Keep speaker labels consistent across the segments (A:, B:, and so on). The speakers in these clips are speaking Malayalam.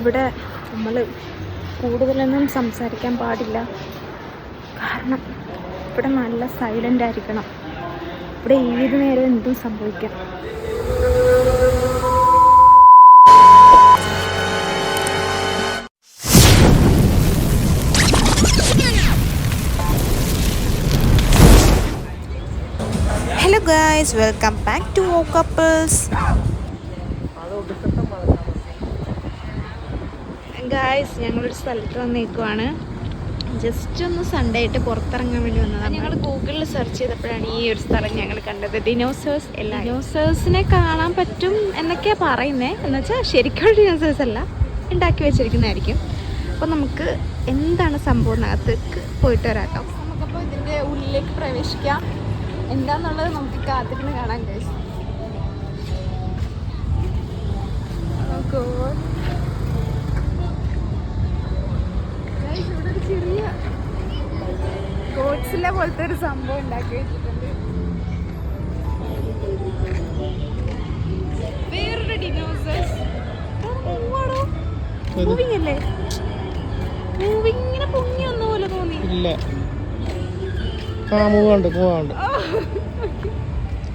A: ഇവിടെ നമ്മൾ കൂടുതലൊന്നും സംസാരിക്കാൻ പാടില്ല. കാരണം ഇവിടെ നല്ല സൈലന്റ് ആയിരിക്കണം. ഇവിടെ ഏത് നേരം എന്തും സംഭവിക്കാം.
B: Hello guys welcome back to oh couples
A: guys ഞങ്ങളൊരു സ്ഥലത്ത് വന്നേക്കുവാണ്. ജസ്റ്റ് ഒന്ന് സൺഡേ ആയിട്ട് പുറത്തിറങ്ങാൻ വേണ്ടി വന്നതാണ് ഞങ്ങൾ ഗൂഗിളിൽ സെർച്ച് ചെയ്തപ്പോഴാണ് ഈ ഒരു സ്ഥലം ഞങ്ങൾ കണ്ടത്. ഡിനോസേഴ്സ് എല്ലാ ഡിനോസേഴ്സിനെ കാണാൻ പറ്റും എന്നൊക്കെയാണ് പറയുന്നത് എന്ന് വെച്ചാൽ ശരിക്കുള്ള ഡിനോസേഴ്സ് അല്ല. ഉണ്ടാക്കി വെച്ചിരിക്കുന്നതായിരിക്കും. അപ്പോൾ നമുക്ക് എന്താണ് സംഭവം എന്നകത്തേക്ക് പോയിട്ട് വരാം കേട്ടോ നമുക്കപ്പോൾ ഇതിന്റെ ഉള്ളിലേക്ക് പ്രവേശിക്കാം. എന്താന്നുള്ളത് നമുക്ക് കാത്തിരുന്ന് കാണാൻ കഴിയും ഒരു ചെറിയ ഗോഡ്സിലെ പോലത്തെ ഒരു സംഭവം ഉണ്ടാക്കി വെച്ചിട്ടുണ്ട്. വേറൊരു ഡിനോസേഴ്സ് മൂവിങ് അല്ലേ? മൂവിങ് ഇങ്ങനെ പൊങ്ങി വന്ന പോലെ തോന്നി.
C: ഇല്ല. ആ മൂവ് ഉണ്ട് മൂവ് ഉണ്ട്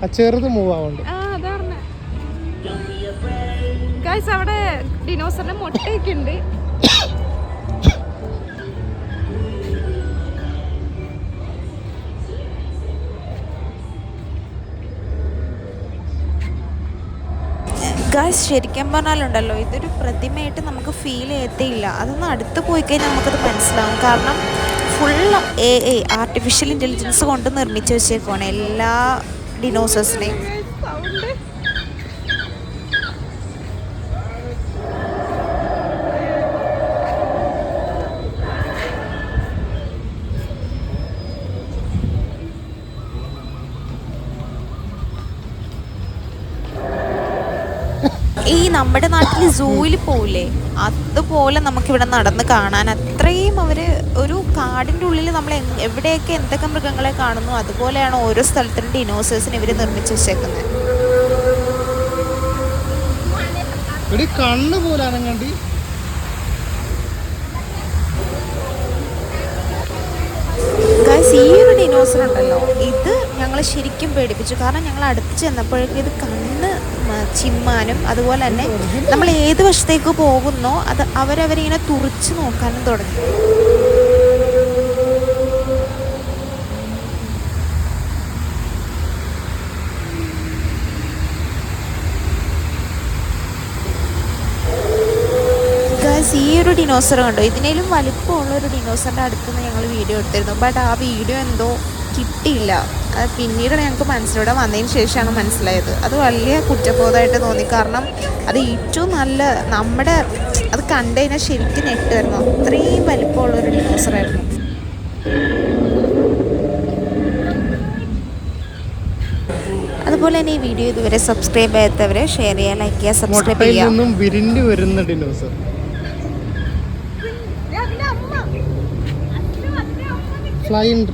C: ആ ചെറുത് മൂവ് ആവുന്നുണ്ട്
A: അവിടെ ഡിനോസറിന്റെ മുട്ടയൊക്കെ ഉണ്ട്.
B: ഗായ്സ് ശരിക്കും പറഞ്ഞാലുണ്ടല്ലോ ഇതൊരു പ്രതിമയായിട്ട് നമുക്ക് ഫീൽ ചെയ്യത്തേയില്ല അതൊന്ന് അടുത്ത് പോയി കഴിഞ്ഞാൽ നമുക്കത് മനസ്സിലാവും. കാരണം full a a artificial intelligence കൊണ്ട് നിർമ്മിച്ച് വെച്ചേക്കുവാണ് എല്ലാ ഡിനോസേഴ്സിനെയും ഈ നമ്മുടെ നാട്ടിൽ സൂവിൽ പോവില്ലേ അതുപോലെ നമുക്കിവിടെ നടന്ന് കാണാൻ അത്രയും അവർ ഒരു കാടിന്റെ ഉള്ളിൽ നമ്മൾ എവിടെയൊക്കെ എന്തൊക്കെ മൃഗങ്ങളെ കാണുന്നു അതുപോലെയാണ് ഓരോ സ്ഥലത്തിനും ഡിനോസേഴ്സിന് ഇവർ നിർമ്മിച്ച് വെച്ചേക്കുന്നത്
C: ഒരു കണ്ണ് പോലാണ് കണ്ടി.
B: ഈ ഒരു ഡിനോസർ ഉണ്ടല്ലോ. ഇത് ഞങ്ങൾ ശരിക്കും പേടിപ്പിച്ചു. കാരണം ഞങ്ങൾ അടുത്ത് ചെന്നപ്പോഴേക്കും ഇത് കണ്ണ് ചിമ്മാനും അതുപോലെ തന്നെ നമ്മൾ ഏത് വശത്തേക്ക് പോകുന്നോ അത് അവരവരിങ്ങനെ തുറിച്ച് നോക്കാനും തുടങ്ങി. ഈ ഒരു ഡിനോസർ കണ്ടോ? ഇതിനേലും വലിപ്പമുള്ള ഒരു ഡിനോസറിന്റെ അടുത്ത് നിന്ന് ഞങ്ങൾ വീഡിയോ എടുത്തിരുന്നു. ബട്ട് ആ വീഡിയോ എന്തോ കിട്ടിയില്ല. അത് പിന്നീട് ഞങ്ങൾക്ക് മനസ്സിലൂടെ വന്നതിന് ശേഷമാണ് മനസ്സിലായത്. അത് വലിയ കുറ്റബോധമായിട്ട് തോന്നി. കാരണം അത് ഏറ്റവും നല്ല നമ്മുടെ അത് കണ്ടു ശരിക്കും ശരിക്കും വരുന്നു അത്രയും വലിപ്പമുള്ള ഒരു ഡിനോസറായിരുന്നു അതുപോലെ തന്നെ ഈ വീഡിയോ ഇതുവരെ സബ്സ്ക്രൈബ് ചെയ്യാത്തവരെ ഷെയർ ചെയ്യുക ലൈക്ക് ചെയ്യുക സബ്സ്ക്രൈബ് ചെയ്യുക.
C: വിരിഞ്ഞു വരുന്ന ഡിനോസർ
A: അതിന്റെ അമ്മ അയ്യോ, അതിന്റെ അമ്മ
C: ഫ്ലൈൻഡ്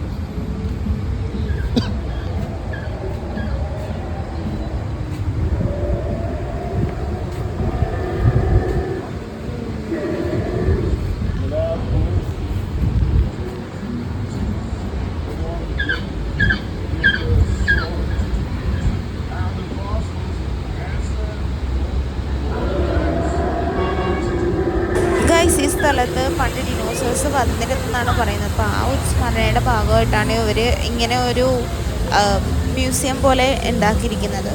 B: ഗൈസ് ഈ സ്ഥലത്ത് പണ്ട് ഡിനോസേഴ്സ് വന്നിരുന്നെന്നാണ് പറയുന്നത്. അപ്പോൾ ആ സ്മരണയുടെ ഭാഗമായിട്ടാണ് ഇവർ ഇങ്ങനെ ഒരു മ്യൂസിയം പോലെ ഉണ്ടാക്കിയിരിക്കുന്നത്.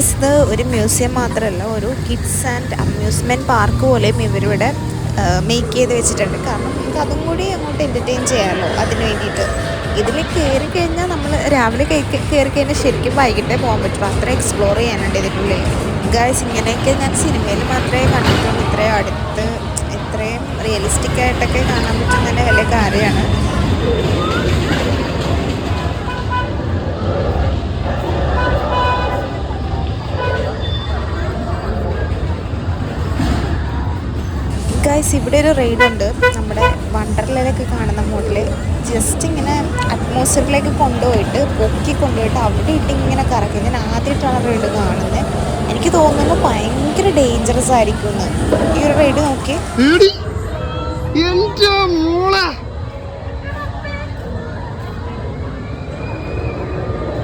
B: ഇത് ഒരു മ്യൂസിയം മാത്രമല്ല ഒരു കിഡ്സ് ആൻഡ് അമ്യൂസ്മെന്റ് പാർക്ക് പോലെയും ഇവരിവിടെ മേക്ക് ചെയ്ത് വെച്ചിട്ടുണ്ട്. കാരണം നമുക്ക് അതും കൂടി അങ്ങോട്ട് എന്റർടൈൻ ചെയ്യാമല്ലോ അതിന് വേണ്ടിയിട്ട്. ഇതിൽ കയറി കഴിഞ്ഞാൽ നമ്മൾ രാവിലെ കയറി കഴിഞ്ഞാൽ ശരിക്കും വൈകിട്ടേ പോകാൻ പറ്റുള്ളൂ അത്ര എക്സ്പ്ലോർ ചെയ്യാനുണ്ട് ഇതിനുള്ളിൽ ഗായ്സ് ഇങ്ങനെയൊക്കെ ഞാൻ സിനിമയിൽ മാത്രമേ കണ്ടിട്ടുള്ളൂ. ഇത്രയും അടുത്ത് ഇത്രയും റിയലിസ്റ്റിക് ആയിട്ടൊക്കെ കാണാൻ പറ്റുന്നതിന്റെ വലിയ കാര്യമാണ്. ഗൈസ് ഇവിടെ ഒരു റെയ്ഡ് ഉണ്ട്. നമ്മുടെ വണ്ടർലയിലൊക്കെ കാണുന്ന മോഡൽ ജസ്റ്റ് ഇങ്ങനെ അറ്റ്മോസ്ഫിയറിലേക്ക് കൊണ്ടുപോയിട്ട് പൊക്കി കൊണ്ടുപോയിട്ട് അവിടെ ഇട്ട് ഇങ്ങനെ കറക്കും. ഞാൻ ആദ്യമായിട്ടാണ് റൈഡ് കാണുന്നത് എനിക്ക് തോന്നുന്നു ഭയങ്കര ഡേഞ്ചറസ് ആയിരിക്കും എന്ന്. ഈ ഒരു റൈഡ് നോക്കി.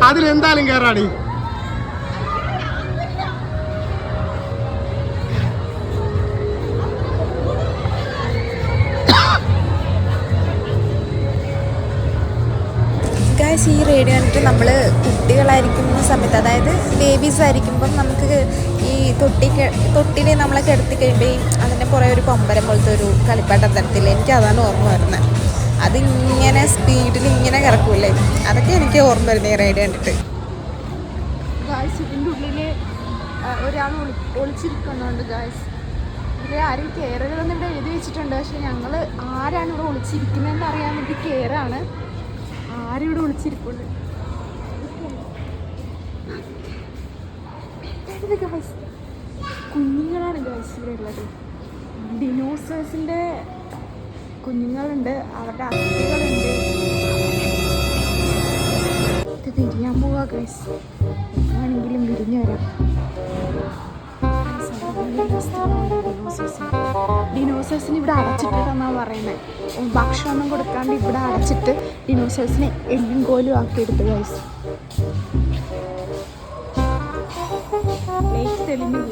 C: അതിലെന്തായാലും കേറാടി.
B: നമ്മൾ കുട്ടികളായിരിക്കുന്ന സമയത്ത് അതായത് ബേബീസ് ആയിരിക്കുമ്പം നമുക്ക് ഈ തൊട്ടി തൊട്ടിയിൽ നമ്മളെ കിടത്തി കഴിയുമ്പോൾ അതിന്റെ പുറകെ ഒരു പമ്പരം പോലത്തെ ഒരു കളിപ്പാട്ടം തരത്തില്ല? എനിക്ക് അതാണ് ഓർമ്മ വരുന്നത് അതിങ്ങനെ സ്പീഡിൽ ഇങ്ങനെ കിടക്കൂലേ അതൊക്കെ എനിക്ക് ഓർമ്മ വരുന്നത് ഈ റൈഡ് കണ്ടിട്ട്.
A: ഇതിന്റെ ഉള്ളിൽ ഒരാൾ ഒളിച്ചിരിക്കുന്നുണ്ട് ഗായ്സ് ഇതിൽ ആരും കയറരുതെന്ന് ഇവിടെ എഴുതി വെച്ചിട്ടുണ്ട്. പക്ഷെ ഞങ്ങൾ ആരാണ് ഇവിടെ ഒളിച്ചിരിക്കുന്നതെന്ന് അറിയാൻ വേണ്ടി കയറാണ് ആരും ഇവിടെ ഒളിച്ചിരിപ്പുണ്ട് ഇത് ഗായ്സ് കുഞ്ഞുങ്ങളാണ് ഗായ്സ് ഇവിടെ ഉള്ളത്. ഡിനോസേഴ്സിന്റെ കുഞ്ഞുങ്ങളുണ്ട് അവരുടെ അസ്ഥികളുണ്ട് ഇത് വിരിയാൻ പോവാ ഗൈസ് ആണെങ്കിലും വിരിഞ്ഞു വരാം. ഡിനോസേഴ്സിന് ഇവിടെ അടച്ചിട്ടിട്ടെന്നാണ് പറയുന്നത് ഭക്ഷണമൊന്നും കൊടുക്കാണ്ട് ഇവിടെ അടച്ചിട്ട് ഡിനോസേഴ്സിനെ എല്ലും കോലും ആക്കി എടുത്തു ഗൈസ് ലൈറ്റ് തെളിഞ്ഞു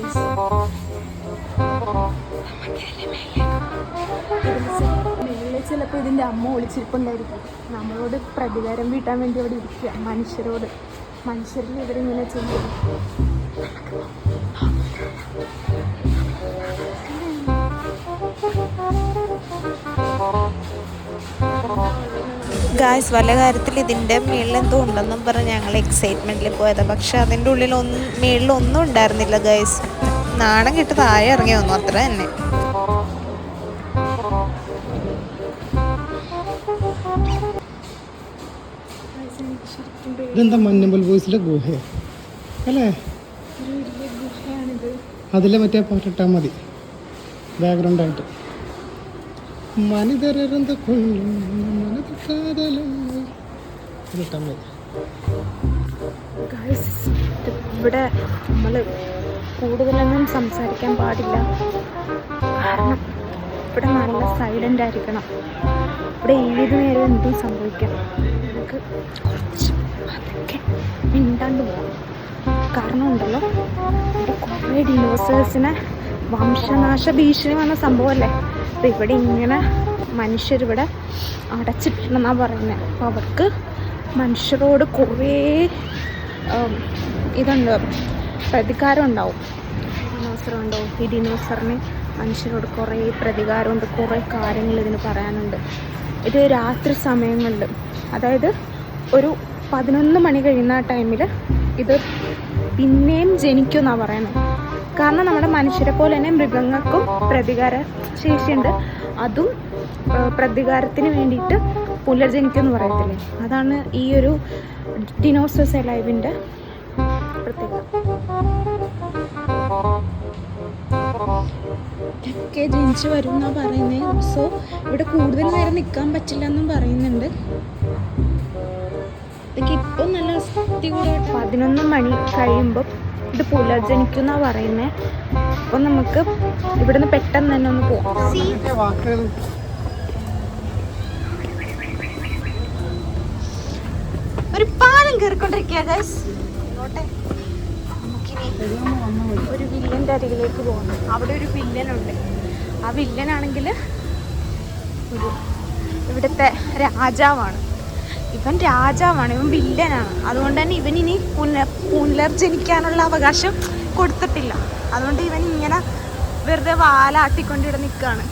A: ചിലപ്പോൾ ഇതിന്റെ അമ്മ ഒളിച്ചിരിപ്പുണ്ടായിരിക്കും നമ്മളോട് പ്രതികാരം വീട്ടാൻ വേണ്ടി അവിടെ ഇരിക്കുക മനുഷ്യരോട്. മനുഷ്യരിൽ ഇവരിങ്ങനെ ചെയ്യും
B: ഗായ്സ് വല്ല കാര്യത്തിൽ ഇതിന്റെ മുകളിൽ എന്തോ ഉണ്ടെന്നും പറഞ്ഞ് ഞങ്ങൾ എക്സൈറ്റ്മെന്റിൽ പോയത്. പക്ഷേ അതിന്റെ ഉള്ളിൽ ഒന്നും മുകളിൽ ഒന്നും ഉണ്ടായിരുന്നില്ല ഗായ്സ് നാണം കിട്ട് താഴെ ഇറങ്ങി വന്നു അത്ര തന്നെ.
C: ഇതെന്താ മഞ്ഞമ്പൽ ബോയ്സിലെ ഗുഹ? അല്ലേ?
A: ഒരു വലിയ ഗുഹയാണിത്.
C: അതിലെ മറ്റേ പാട്ടിട്ടാൽ മതി. ബാക്ക്ഗ്രൗണ്ടായിട്ട് മനിതരന്ത മതി
A: ഗൈസ് ഇവിടെ നമ്മൾ കൂടുതലൊന്നും സംസാരിക്കാൻ പാടില്ല. കാരണം ഇവിടെ നല്ല സൈലന്റ് ആയിരിക്കണം. ഇവിടെ ഏത് നേരം എന്തും സംഭവിക്കാം. നമുക്ക് കുറച്ച് അതൊക്കെ മിണ്ടാണ്ട് പോകാം കാരണം ഉണ്ടല്ലോ ഇവിടെ കുറേ ഡിനോസേഴ്സിനെ വംശനാശ ഭീഷണി വന്ന സംഭവമല്ലേ അപ്പം ഇവിടെ ഇങ്ങനെ മനുഷ്യരിവിടെ അടച്ചിട്ടുണ്ടെന്നാണ് പറയുന്നത് അപ്പോൾ അവർക്ക് മനുഷ്യരോട് കുറേ ഇതുണ്ട്. പ്രതികാരം ഉണ്ടാവും ഡിനോസറും ഉണ്ടോ ഈ ഡിനോസറിന് മനുഷ്യരോട് കുറേ പ്രതികാരമുണ്ട്. കുറേ കാര്യങ്ങൾ ഇതിന് പറയാനുണ്ട്. ഇത് രാത്രി സമയങ്ങളിൽ അതായത് ഒരു പതിനൊന്ന് മണി കഴിയുന്ന ടൈമിൽ ഇത് പിന്നെയും ജനിക്കുമെന്നാണ് പറയുന്നത് കാരണം നമ്മുടെ മനുഷ്യരെ പോലെ തന്നെ മൃഗങ്ങൾക്കും പ്രതികാര ശേഷിയുണ്ട്. അതും പ്രതികാരത്തിന് വേണ്ടിയിട്ട് പുനർജനിക്കുമെന്ന് പറയത്തില്ലേ? അതാണ് ഈ ഒരു ഡിനോസസ് ലൈവിന്റെ പ്രത്യേകത. ഒക്കെ ജനിച്ചു വരും എന്നാണ് പറയുന്നത് സോ ഇവിടെ കൂടുതൽ നേരം നിൽക്കാൻ പറ്റില്ല എന്നും പറയുന്നുണ്ട്. ഇതൊക്കെ ഇപ്പം നല്ല പതിനൊന്ന് മണി കഴിയുമ്പോൾ ഇത് പുലർജനിക്കുന്ന പറയുന്നേ. പറയുന്നത് അപ്പം നമുക്ക് ഇവിടുന്ന് പെട്ടെന്ന് തന്നെ ഒന്ന് പോവാം. ഒരു പാലം ഒരു വില്ലന്റെ അരികിലേക്ക് പോകുന്നു അവിടെ ഒരു വില്ലനുണ്ട്. ആ വില്ലനാണെങ്കിൽ ഇവിടുത്തെ രാജാവാണ്. ഇവൻ രാജാവാണ് ഇവൻ വില്ലനാണ്. അതുകൊണ്ട് തന്നെ ഇവൻ ഇനി പുനർ പുനർജനിക്കാനുള്ള അവകാശം കൊടുത്തിട്ടില്ല. അതുകൊണ്ട് ഇവൻ ഇങ്ങനെ വെറുതെ വാലാട്ടിക്കൊണ്ട് നിൽക്കുകയാണ്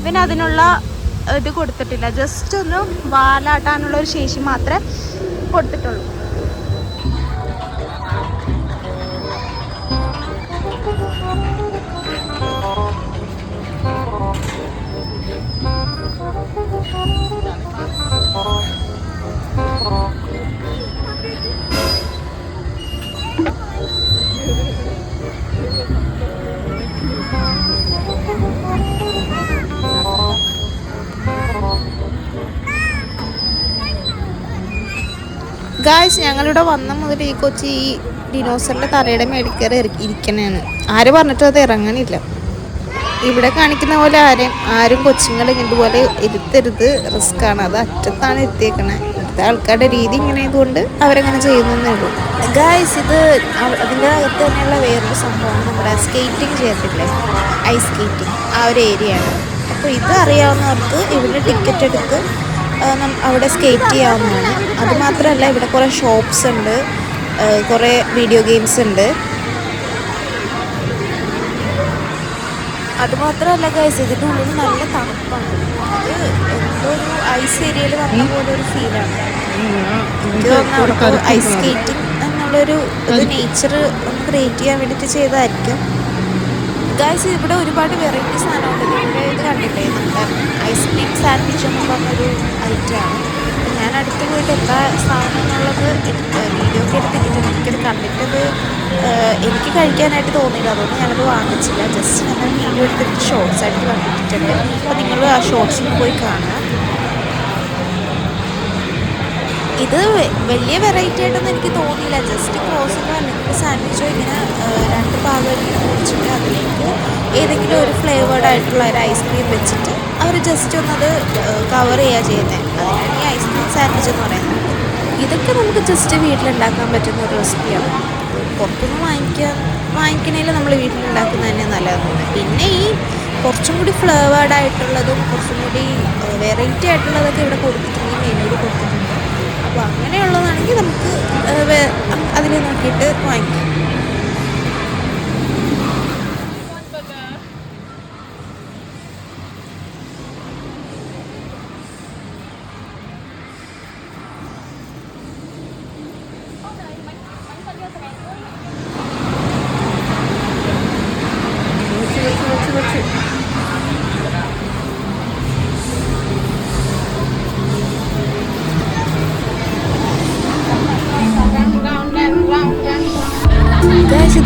A: ഇവൻ അതിനുള്ള ഇത് കൊടുത്തിട്ടില്ല. ജസ്റ്റ് ഒന്ന് വാലാട്ടാനുള്ള ഒരു ശേഷി മാത്രമേ കൊടുത്തിട്ടുള്ളൂ.
B: ഗായ്സ് ഞങ്ങളിവിടെ വന്ന മുതൽ ഈ കൊച്ചി ഈ ഡിനോസറിന്റെ തലയുടെ മേടിക്കറി ഇരിക്കണേന്ന്. ആര് പറഞ്ഞിട്ടും അത് ഇറങ്ങണില്ല. ഇവിടെ കാണിക്കുന്ന പോലെ ആരെയും ആരും കൊച്ചുങ്ങൾ ഇതുപോലെ ഇരുത്തരുത്. ആണ്. അത് അറ്റത്താണ് എത്തിയേക്കണേ. ഇവിടുത്തെ ആൾക്കാരുടെ രീതി ഇങ്ങനെ ആയതുകൊണ്ട് അവരങ്ങനെ ചെയ്യുന്നേ ഉള്ളൂ. ഗായ്സ് ഇത് അതിന്റെ അകത്ത് തന്നെയുള്ള വേറൊരു സംഭവമാണ് നമ്മുടെ സ്കേറ്റിംഗ് ചെയ്യത്തില്ലേ ഐസ് സ്കേറ്റിംഗ് ആ ഒരു ആണ്. അപ്പോൾ ഇത് അറിയാവുന്നവർക്ക് ഇവിടെ ടിക്കറ്റ് എടുത്ത് അവിടെ സ്കേറ്റ് ചെയ്യാവുന്നതാണ്. അതുമാത്രമല്ല ഇവിടെ കുറേ ഷോപ്സ് ഉണ്ട്. കുറേ വീഡിയോ ഗെയിംസ് ഉണ്ട്. അതുമാത്രമല്ല ഗൈസ് ഇതിന്റെ ഉള്ളിൽ നല്ല തണുപ്പാണ്. അത് എന്തോ ഒരു ഐസ് ഏരിയയിൽ വന്ന പോലെ ഒരു ഫീലാണ് എനിക്ക് തോന്നുന്നു അവിടെ ഐസ് സ്കേറ്റിംഗ് എന്നുള്ളൊരു ഇത് നേച്ചർ ക്രിയേറ്റ് ചെയ്യാൻ വേണ്ടിയിട്ട് ചെയ്തതായിരിക്കും. ഗൈസ് ഇവിടെ ഒരുപാട് വെറൈറ്റി സാധനമുണ്ട് ഇവിടെ ഇത് കണ്ടില്ലേ? നമ്മുടെ ഐസ്ക്രീം സാൻഡ്വിച്ച് എന്ന് പറഞ്ഞൊരു ഐറ്റമാണ് ഞാൻ അടുത്ത് പോയിട്ട് എന്താ സാധനം എന്നുള്ളത് വീഡിയോ ഒക്കെ എടുത്തിട്ടുണ്ട്. എനിക്കത് കണ്ടിട്ടത് എനിക്ക് കഴിക്കാനായിട്ട് തോന്നിയില്ല. അതുകൊണ്ട് ഞാനത് വാങ്ങിച്ചില്ല. ജസ്റ്റ് ഞങ്ങൾ വീഡിയോ എടുത്തിട്ട് ഷോർട്സ് ആയിട്ട് കണ്ടിട്ടുണ്ട് അപ്പോൾ നിങ്ങൾ ആ ഷോർട്സിൽ പോയി കാണുക. ഇത് വലിയ വെറൈറ്റി ആയിട്ടൊന്നും എനിക്ക് തോന്നിയില്ല. ജസ്റ്റ് ക്രോസിലോ അല്ലെങ്കിൽ സാൻഡ്വിച്ചോ ഇങ്ങനെ രണ്ട് ഭാഗം ഇങ്ങനെ കുറച്ചിട്ട് അതിലേക്ക് ഏതെങ്കിലും ഒരു ഫ്ലേവേർഡ് ആയിട്ടുള്ള ഒരു ഐസ്ക്രീം വെച്ചിട്ട് അവർ ജസ്റ്റ് ഒന്നത് കവർ ചെയ്യുക ചെയ്യുന്നത് അതിനാണ് ഈ ഐസ്ക്രീം സാൻഡ്വിച്ച് എന്ന് പറയുന്നത്. ഇതൊക്കെ നമുക്ക് ജസ്റ്റ് വീട്ടിലുണ്ടാക്കാൻ പറ്റുന്ന ഒരു റെസിപ്പിയാണ് പുറത്തുനിന്ന് വാങ്ങിക്കാൻ വാങ്ങിക്കണേൽ നമ്മൾ വീട്ടിലുണ്ടാക്കുന്നത് തന്നെ നല്ലതാണ് പിന്നെ ഈ കുറച്ചും കൂടി ഫ്ലേവേർഡ് ആയിട്ടുള്ളതും കുറച്ചും കൂടി വെറൈറ്റി ആയിട്ടുള്ളതൊക്കെ ഇവിടെ കൊടുത്തിട്ടുണ്ട്. ഈ മെനുവിൽ കൊടുത്തിട്ടുണ്ട്. അപ്പോൾ അങ്ങനെയുള്ളതാണെങ്കിൽ നമുക്ക് അതിൽ നോക്കിയിട്ട് വാങ്ങിക്കാം.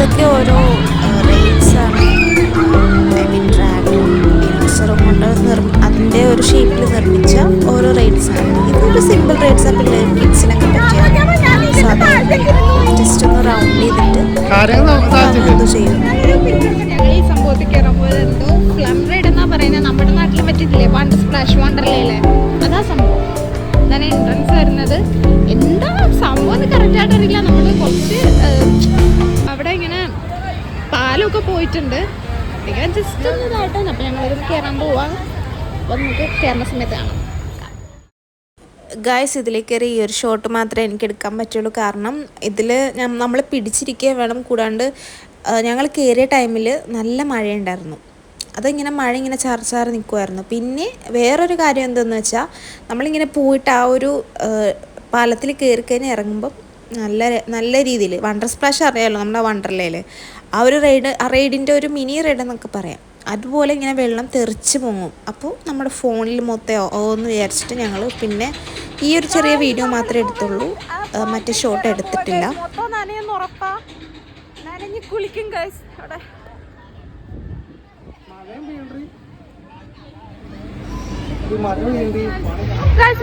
B: ഇതൊക്കെ ഓരോ റേറ്റ്സ് ആണ്. ഐ മീൻ ഡ്രാഗൺ ഡിനോസറും കൊണ്ട് നിർമ്മി അതിന്റെ ഒരു ഷേപ്പിൽ നിർമ്മിച്ച ഓരോ റേറ്റ്സ് ആണ്. ഇതൊരു സിമ്പിൾ റേറ്റ്സ് ആ പിള്ളേർ കിഡ്സിനൊക്കെ പറ്റിയ സാധാരണ ജസ്റ്റ് ഒന്ന് റൗണ്ട് ചെയ്തിട്ട് ചെയ്യും.
A: നമ്മുടെ നാട്ടിൽ പറ്റില്ലേ പണ്ട് സ്പ്ലാഷ് വണ്ടർലയിലെ അതാ സംഭവം. അതാണ് എൻട്രൻസ് വരുന്നത്. എന്താ സംഭവം എന്ന് കറക്റ്റ് ആയിട്ട് അറിയില്ല നമ്മൾ പാലമൊക്കെ പോയിട്ടുണ്ട്. ഇങ്ങനെ ജസ്റ്റ് ഒന്ന് ഇതായിട്ടാണ് അപ്പം ഞങ്ങളിത് കയറാൻ പോവാം. നമുക്ക് കയറുന്ന സമയത്ത് കാണാം.
B: ഗായ്സ് ഇതിലേക്ക് കയറി ഈ ഒരു ഷോട്ട് മാത്രമേ എനിക്ക് എടുക്കാൻ പറ്റുള്ളൂ. കാരണം ഇതിൽ നമ്മൾ പിടിച്ചിരിക്കുക വേണം കൂടാണ്ട് ഞങ്ങൾ കയറിയ ടൈമിൽ നല്ല മഴയുണ്ടായിരുന്നു. അതിങ്ങനെ മഴ ഇങ്ങനെ ചാർച്ചാറ് നിൽക്കുമായിരുന്നു പിന്നെ വേറൊരു കാര്യം എന്തെന്ന് വെച്ചാൽ നമ്മളിങ്ങനെ പോയിട്ട് ആ ഒരു പാലത്തിൽ കയറി കഴിഞ്ഞ് ഇറങ്ങുമ്പം നല്ല നല്ല രീതിയിൽ വണ്ടർ സ്പ്ലാഷ് അറിയാമല്ലോ നമ്മുടെ വണ്ടർലയിൽ ആ ഒരു റൈഡ് ആ റൈഡിന്റെ ഒരു മിനി റൈഡ് എന്നൊക്കെ പറയാം. അതുപോലെ ഇങ്ങനെ വെള്ളം തെറിച്ച് പോകും അപ്പോൾ നമ്മുടെ ഫോണിൽ മൊത്തം ഓന്ന് വിചാരിച്ചിട്ട് ഞങ്ങൾ പിന്നെ ഈ ഒരു ചെറിയ വീഡിയോ മാത്രമേ എടുത്തുള്ളൂ. മറ്റേ ഷോട്ട് എടുത്തിട്ടില്ല.
A: കുളിക്കും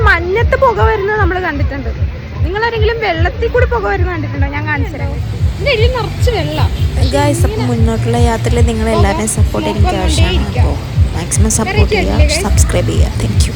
A: മഞ്ഞത്ത് പുക വരുന്നത് നമ്മൾ കണ്ടിട്ടുണ്ട്. നിങ്ങളാരെങ്കിലും വെള്ളത്തിൽ കൂടി പുക കണ്ടിട്ടുണ്ടോ? ഞാൻ കാണിച്ചു തരാം ഇതിന്റെ ഇടയിൽ നിറച്ച് വെള്ളം.
B: ഗായ്സ് അപ്പം മുന്നോട്ടുള്ള യാത്രയിൽ നിങ്ങൾ എല്ലാവരെയും സപ്പോർട്ട് എനിക്ക് ആവശ്യമാണ് അപ്പോൾ മാക്സിമം സപ്പോർട്ട് ചെയ്യുക സബ്സ്ക്രൈബ് ചെയ്യുക. Thank you